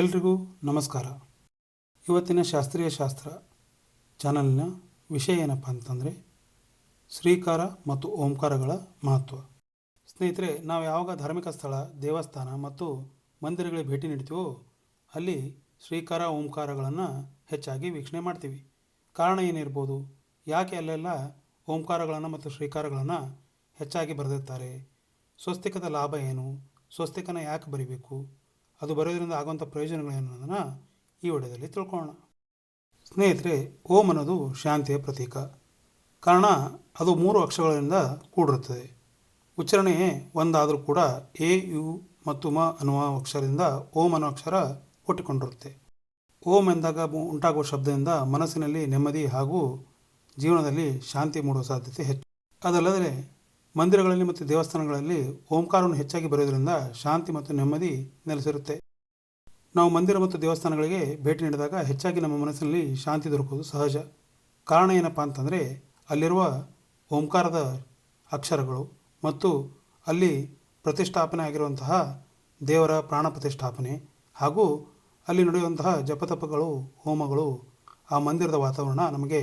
ಎಲ್ರಿಗೂ ನಮಸ್ಕಾರ. ಇವತ್ತಿನ ಶಾಸ್ತ್ರೀಯ ಶಾಸ್ತ್ರ ಚಾನಲ್ನ ವಿಷಯ ಏನಪ್ಪ ಅಂತಂದರೆ, ಶ್ರೀಕಾರ ಮತ್ತು ಓಂಕಾರಗಳ ಮಹತ್ವ. ಸ್ನೇಹಿತರೆ, ನಾವು ಯಾವಾಗ ಧಾರ್ಮಿಕ ಸ್ಥಳ, ದೇವಸ್ಥಾನ ಮತ್ತು ಮಂದಿರಗಳಿಗೆ ಭೇಟಿ ನೀಡ್ತೀವೋ, ಅಲ್ಲಿ ಶ್ರೀಕಾರ, ಓಂಕಾರಗಳನ್ನು ಹೆಚ್ಚಾಗಿ ವೀಕ್ಷಣೆ ಮಾಡ್ತೀವಿ. ಕಾರಣ ಏನಿರ್ಬೋದು, ಯಾಕೆ ಅಲ್ಲೆಲ್ಲ ಓಂಕಾರಗಳನ್ನು ಮತ್ತು ಶ್ರೀಕಾರಗಳನ್ನು ಹೆಚ್ಚಾಗಿ ಬರೆದಿರ್ತಾರೆ, ಸ್ವಸ್ತಿಕದ ಲಾಭ ಏನು, ಸ್ವಸ್ತಿಕನ ಯಾಕೆ ಬರಿಬೇಕು ಅದು ಬರೆಯೋದ್ರಿಂದ ಆಗುವಂಥ ಪ್ರಯೋಜನಗಳೇನು ಅನ್ನೋದನ್ನು ಈ ವಿಡಿಯೋದಲ್ಲಿ ತಿಳ್ಕೊಳ್ಳೋಣ. ಸ್ನೇಹಿತರೆ, ಓಂ ಅನ್ನೋದು ಶಾಂತಿಯ ಪ್ರತೀಕ. ಕಾರಣ, ಅದು ಮೂರು ಅಕ್ಷರಗಳಿಂದ ಕೂಡಿರುತ್ತದೆ. ಉಚ್ಚಾರಣೆ ಒಂದಾದರೂ ಕೂಡ ಎ, ಯು ಮತ್ತು ಮ ಅನ್ನುವ ಅಕ್ಷರದಿಂದ ಓಂ ಅನ್ನೋ ಅಕ್ಷರ ಹುಟ್ಟಿಕೊಂಡಿರುತ್ತೆ. ಓಂ ಎಂದಾಗ ಉಂಟಾಗುವ ಶಬ್ದದಿಂದ ಮನಸ್ಸಿನಲ್ಲಿ ನೆಮ್ಮದಿ ಹಾಗೂ ಜೀವನದಲ್ಲಿ ಶಾಂತಿ ಮೂಡುವ ಸಾಧ್ಯತೆ ಹೆಚ್ಚು. ಅದಲ್ಲದೆ ಮಂದಿರಗಳಲ್ಲಿ ಮತ್ತು ದೇವಸ್ಥಾನಗಳಲ್ಲಿ ಓಂಕಾರವನ್ನು ಹೆಚ್ಚಾಗಿ ಬರೆಯೋದ್ರಿಂದ ಶಾಂತಿ ಮತ್ತು ನೆಮ್ಮದಿ ನೆಲೆಸಿರುತ್ತೆ. ನಾವು ಮಂದಿರ ಮತ್ತು ದೇವಸ್ಥಾನಗಳಿಗೆ ಭೇಟಿ ನೀಡಿದಾಗ ಹೆಚ್ಚಾಗಿ ನಮ್ಮ ಮನಸ್ಸಿನಲ್ಲಿ ಶಾಂತಿ ದೊರಕುವುದು ಸಹಜ. ಕಾರಣ ಏನಪ್ಪ ಅಂತಂದರೆ ಅಲ್ಲಿರುವ ಓಂಕಾರದ ಅಕ್ಷರಗಳು ಮತ್ತು ಅಲ್ಲಿ ಪ್ರತಿಷ್ಠಾಪನೆ ಆಗಿರುವಂತಹ ದೇವರ ಪ್ರಾಣ ಪ್ರತಿಷ್ಠಾಪನೆ ಹಾಗೂ ಅಲ್ಲಿ ನಡೆಯುವಂತಹ ಜಪತಪಗಳು ಹೋಮಗಳು ಆ ಮಂದಿರದ ವಾತಾವರಣ ನಮಗೆ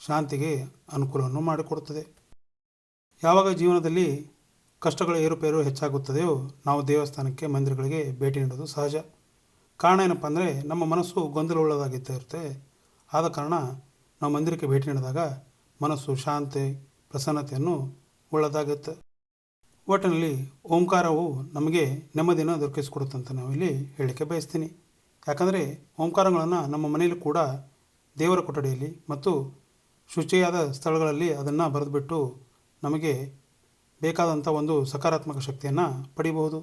ಶಾಂತಿಗೆ ಅನುಕೂಲವನ್ನು ಮಾಡಿಕೊಡುತ್ತದೆ. ಯಾವಾಗ ಜೀವನದಲ್ಲಿ ಕಷ್ಟಗಳ ಏರುಪೇರು ಹೆಚ್ಚಾಗುತ್ತದೆಯೋ ನಾವು ದೇವಸ್ಥಾನಕ್ಕೆ ಮಂದಿರಗಳಿಗೆ ಭೇಟಿ ನೀಡೋದು ಸಹಜ. ಕಾರಣ ಏನಪ್ಪ ಅಂದರೆ ನಮ್ಮ ಮನಸ್ಸು ಗೊಂದಲವುಳ್ಳದಾಗಿರುತ್ತೆ ಆದ ಕಾರಣ ನಾವು ಮಂದಿರಕ್ಕೆ ಭೇಟಿ ನೀಡಿದಾಗ ಮನಸ್ಸು ಶಾಂತಿ, ಪ್ರಸನ್ನತೆಯನ್ನು ಉಳ್ಳದಾಗುತ್ತೆ. ಒಟ್ಟಿನಲ್ಲಿ ಓಂಕಾರವು ನಮಗೆ ನೆಮ್ಮದಿಯನ್ನು ದೊರಕಿಸಿಕೊಡುತ್ತಂತ ಇಲ್ಲಿ ಹೇಳಲಿಕ್ಕೆ ಬಯಸ್ತೀನಿ. ಯಾಕಂದರೆ ಓಂಕಾರಗಳನ್ನು ನಮ್ಮ ಮನೆಯಲ್ಲಿ ಕೂಡ ದೇವರ ಕೊಠಡಿಯಲ್ಲಿ ಮತ್ತು ಶುಚಿಯಾದ ಸ್ಥಳಗಳಲ್ಲಿ ಅದನ್ನು ಬರೆದುಬಿಟ್ಟು ನಮಗೆ ಬೇಕಾದಂಥ ಒಂದು ಸಕಾರಾತ್ಮಕ ಶಕ್ತಿಯನ್ನು ಪಡಿಬಹುದು.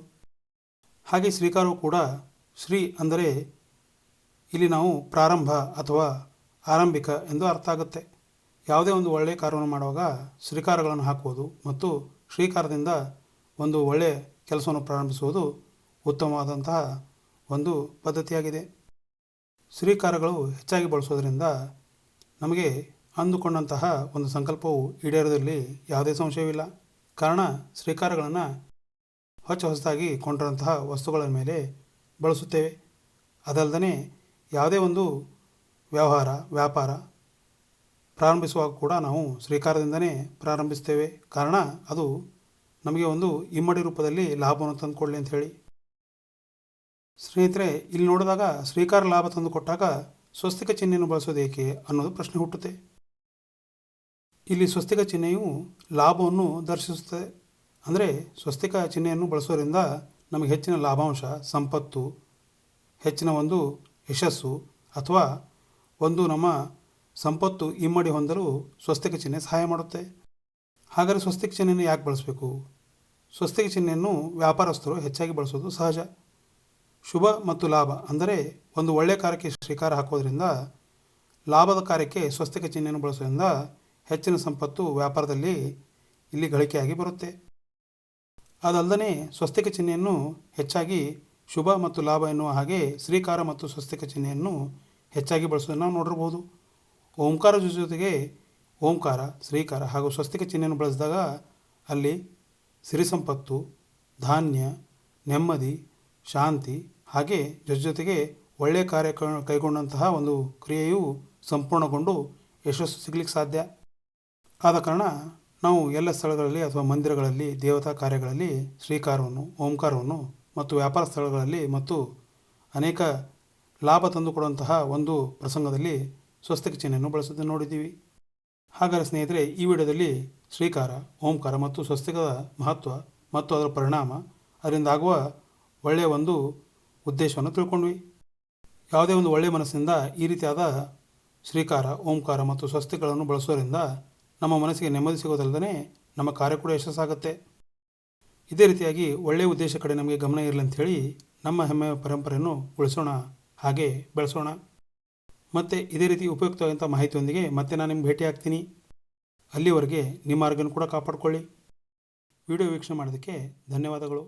ಹಾಗೆ ಶ್ರೀಕಾರವು ಕೂಡ ಶ್ರೀ ಅಂದರೆ ಇಲ್ಲಿ ನಾವು ಪ್ರಾರಂಭ ಅಥವಾ ಆರಂಭಿಕ ಎಂದು ಅರ್ಥ ಆಗುತ್ತೆ. ಯಾವುದೇ ಒಂದು ಒಳ್ಳೆಯ ಕಾರ್ಯವನ್ನು ಮಾಡುವಾಗ ಶ್ರೀಕಾರಗಳನ್ನು ಹಾಕುವುದು ಮತ್ತು ಶ್ರೀಕಾರದಿಂದ ಒಂದು ಒಳ್ಳೆಯ ಕೆಲಸವನ್ನು ಪ್ರಾರಂಭಿಸುವುದು ಉತ್ತಮವಾದಂತಹ ಒಂದು ಪದ್ಧತಿಯಾಗಿದೆ. ಶ್ರೀಕಾರಗಳು ಹೆಚ್ಚಾಗಿ ಬಳಸೋದರಿಂದ ನಮಗೆ ಅಂದುಕೊಂಡಂತಹ ಒಂದು ಸಂಕಲ್ಪವು ಈಡೇರೋದ್ರಲ್ಲಿ ಯಾವುದೇ ಸಂಶಯವಿಲ್ಲ. ಕಾರಣ, ಶ್ರೀಕಾರಗಳನ್ನು ಹೊಚ್ಚ ಹೊಸದಾಗಿ ಕೊಂಡಿರುವಂತಹ ವಸ್ತುಗಳ ಮೇಲೆ ಬಳಸುತ್ತೇವೆ. ಅದಲ್ಲದೆ ಯಾವುದೇ ಒಂದು ವ್ಯವಹಾರ, ವ್ಯಾಪಾರ ಪ್ರಾರಂಭಿಸುವಾಗ ಕೂಡ ನಾವು ಶ್ರೀಕಾರದಿಂದನೇ ಪ್ರಾರಂಭಿಸ್ತೇವೆ ಕಾರಣ, ಅದು ನಮಗೆ ಒಂದು ಇಮ್ಮಡಿ ರೂಪದಲ್ಲಿ ಲಾಭವನ್ನು ತಂದುಕೊಳ್ಳಿ ಅಂತ ಹೇಳಿ. ಸ್ನೇಹಿತರೆ, ಇಲ್ಲಿ ನೋಡಿದಾಗ ಶ್ರೀಕಾರ ಲಾಭ ತಂದುಕೊಟ್ಟಾಗ ಸ್ವಸ್ತಿಕ ಚಿಹ್ನೆಯನ್ನು ಬಳಸೋದೇಕೆ ಅನ್ನೋದು ಪ್ರಶ್ನೆ ಹುಟ್ಟುತ್ತೆ. ಇಲ್ಲಿ ಸ್ವಸ್ತಿಕ ಚಿಹ್ನೆಯು ಲಾಭವನ್ನು ದರ್ಶಿಸುತ್ತದೆ. ಅಂದರೆ ಸ್ವಸ್ತಿಕ ಚಿಹ್ನೆಯನ್ನು ಬಳಸೋದ್ರಿಂದ ನಮಗೆ ಹೆಚ್ಚಿನ ಲಾಭಾಂಶ, ಸಂಪತ್ತು, ಹೆಚ್ಚಿನ ಒಂದು ಯಶಸ್ಸು ಅಥವಾ ಒಂದು ನಮ್ಮ ಸಂಪತ್ತು ಇಮ್ಮಡಿ ಹೊಂದಲು ಸ್ವಸ್ತಿಕ ಚಿಹ್ನೆ ಸಹಾಯ ಮಾಡುತ್ತೆ. ಹಾಗಾದರೆ ಸ್ವಸ್ತಿಕ ಚಿಹ್ನೆಯನ್ನು ಯಾಕೆ ಬಳಸಬೇಕು? ಸ್ವಸ್ತಿಕ ಚಿಹ್ನೆಯನ್ನು ವ್ಯಾಪಾರಸ್ಥರು ಹೆಚ್ಚಾಗಿ ಬಳಸೋದು ಸಹಜ. ಶುಭ ಮತ್ತು ಲಾಭ ಅಂದರೆ ಒಂದು ಒಳ್ಳೆಯ ಕಾರ್ಯಕ್ಕೆ ಶ್ರೀಕಾರ ಹಾಕೋದ್ರಿಂದ, ಲಾಭದ ಕಾರ್ಯಕ್ಕೆ ಸ್ವಸ್ತಿಕ ಚಿಹ್ನೆಯನ್ನು ಬಳಸೋದ್ರಿಂದ ಹೆಚ್ಚಿನ ಸಂಪತ್ತು ವ್ಯಾಪಾರದಲ್ಲಿ ಇಲ್ಲಿ ಗಳಿಕೆಯಾಗಿ ಬರುತ್ತೆ. ಅದಲ್ಲದೆ ಸ್ವಸ್ತಿಕ ಚಿಹ್ನೆಯನ್ನು ಹೆಚ್ಚಾಗಿ ಶುಭ ಮತ್ತು ಲಾಭ ಎನ್ನುವ ಹಾಗೆ ಶ್ರೀಕಾರ ಮತ್ತು ಸ್ವಸ್ತಿಕ ಚಿಹ್ನೆಯನ್ನು ಹೆಚ್ಚಾಗಿ ಬಳಸೋದನ್ನು ನಾವು ನೋಡಿರ್ಬೋದು. ಓಂಕಾರ ಜೊತೆಗೆ ಓಂಕಾರ, ಶ್ರೀಕಾರ ಹಾಗೂ ಸ್ವಸ್ತಿಕ ಚಿಹ್ನೆಯನ್ನು ಬಳಸಿದಾಗ ಅಲ್ಲಿ ಸಿರಿ ಸಂಪತ್ತು ಧಾನ್ಯ, ನೆಮ್ಮದಿ, ಶಾಂತಿ ಹಾಗೆ ಜೊತೆ ಜೊತೆಗೆ ಒಳ್ಳೆಯ ಕಾರ್ಯ ಕೈಗೊಂಡಂತಹ ಒಂದು ಕ್ರಿಯೆಯು ಸಂಪೂರ್ಣಗೊಂಡು ಯಶಸ್ಸು ಸಿಗಲಿಕ್ಕೆ ಸಾಧ್ಯ. ಆದ ಕಾರಣ ನಾವು ಎಲ್ಲ ಸ್ಥಳಗಳಲ್ಲಿ ಅಥವಾ ಮಂದಿರಗಳಲ್ಲಿ, ದೇವತಾ ಕಾರ್ಯಗಳಲ್ಲಿ ಶ್ರೀಕಾರವನ್ನು, ಓಂಕಾರವನ್ನು ಮತ್ತು ವ್ಯಾಪಾರ ಸ್ಥಳಗಳಲ್ಲಿ ಮತ್ತು ಅನೇಕ ಲಾಭ ತಂದುಕೊಡುವಂತಹ ಒಂದು ಪ್ರಸಂಗದಲ್ಲಿ ಸ್ವಸ್ತಿಕ ಚಿಹ್ನೆಯನ್ನು ಬಳಸೋದನ್ನು ನೋಡಿದ್ದೀವಿ. ಹಾಗಾದರೆ ಸ್ನೇಹಿತರೆ, ಈ ವಿಡಿಯೋದಲ್ಲಿ ಶ್ರೀಕಾರ, ಓಂಕಾರ ಮತ್ತು ಸ್ವಸ್ತಿಕದ ಮಹತ್ವ ಮತ್ತು ಅದರ ಪರಿಣಾಮ ಅದರಿಂದ ಆಗುವ ಒಳ್ಳೆಯ ಒಂದು ಉದ್ದೇಶವನ್ನು ತಿಳ್ಕೊಂಡ್ವಿ. ಯಾವುದೇ ಒಂದು ಒಳ್ಳೆಯ ಮನಸ್ಸಿನಿಂದ ಈ ರೀತಿಯಾದ ಶ್ರೀಕಾರ, ಓಂಕಾರ ಮತ್ತು ಸ್ವಸ್ತಿಗಳನ್ನು ಬಳಸೋದ್ರಿಂದ ನಮ್ಮ ಮನಸ್ಸಿಗೆ ನೆಮ್ಮದಿ ಸಿಗೋದಲ್ಲದೆ ನಮ್ಮ ಕಾರ್ಯ ಕೂಡ ಯಶಸ್ಸಾಗುತ್ತೆ. ಇದೇ ರೀತಿಯಾಗಿ ಒಳ್ಳೆಯ ಉದ್ದೇಶ ಕಡೆ ನಮಗೆ ಗಮನ ಇರಲಿ ಅಂಥೇಳಿ ನಮ್ಮ ಹೆಮ್ಮೆಯ ಪರಂಪರೆಯನ್ನು ಉಳಿಸೋಣ, ಹಾಗೆ ಬೆಳೆಸೋಣ. ಮತ್ತು ಇದೇ ರೀತಿ ಉಪಯುಕ್ತವಾದಂಥ ಮಾಹಿತಿಯೊಂದಿಗೆ ಮತ್ತೆ ನಾನು ನಿಮ್ಗೆ ಭೇಟಿ ಆಗ್ತೀನಿ. ಅಲ್ಲಿವರೆಗೆ ನಿಮ್ಮ ಆರೋಗ್ಯನ ಕೂಡ ಕಾಪಾಡಿಕೊಳ್ಳಿ. ವಿಡಿಯೋ ವೀಕ್ಷಣೆ ಮಾಡೋದಕ್ಕೆ ಧನ್ಯವಾದಗಳು.